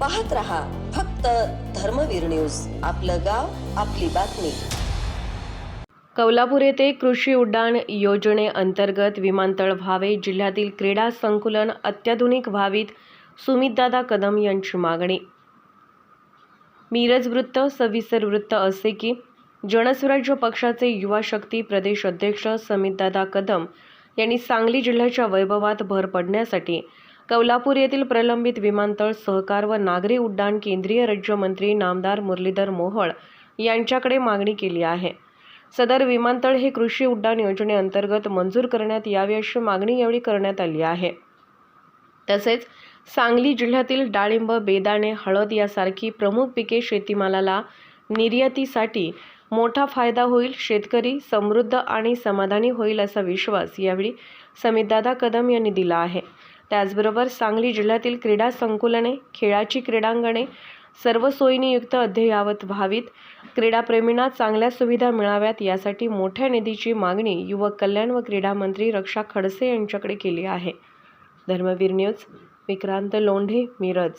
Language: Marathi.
पाहत रहा फक्त धर्मवीर न्यूज. आपलं गाव आपली बातमी. कौलापूर येथे कृषी उड्डाण योजनेअंतर्गत विमानतळ व्हावे जिल्ह्यातील क्रीडा संकुलन अत्याधुनिक व्हावीत सुमितदादा कदम यांची मागणी. मिरज वृत्त सविस्तर वृत्त असे की जनस्वराज्य पक्षाचे युवा शक्ती प्रदेश अध्यक्ष समितदादा कदम यांनी सांगली जिल्ह्याच्या वैभवात भर पडण्यासाठी कौलापूर येथील प्रलंबित विमानतळ सहकार व नागरी उड्डाण केंद्रीय राज्यमंत्री नामदार मुरलीधर मोहोळ यांच्याकडे मागणी केली आहे. सदर विमानतळ हे कृषी उड्डाण योजनेअंतर्गत मंजूर करण्यात यावे अशी मागणी यावेळी करण्यात आली आहे. तसेच सांगली जिल्ह्यातील डाळिंब बेदाणे हळद यासारखी प्रमुख पिके शेतीमालाला निर्यातीसाठी मोठा फायदा होईल शेतकरी समृद्ध आणि समाधानी होईल असा विश्वास यावेळी समितदादा कदम यांनी दिला आहे. त्याचबरोबर सांगली जिल्ह्यातील क्रीडा संकुलने खेळाची क्रीडांगणे सर्व सोयीनियुक्त अध्ययावत अद्ययावत व्हावीत. क्रीडाप्रेमींना चांगल्या सुविधा मिळाव्यात यासाठी मोठ्या निधीची मागणी युवक कल्याण व क्रीडा मंत्री रक्षा खडसे यांच्याकडे केली आहे. धर्मवीर न्यूज विक्रांत लोंढे मिरज.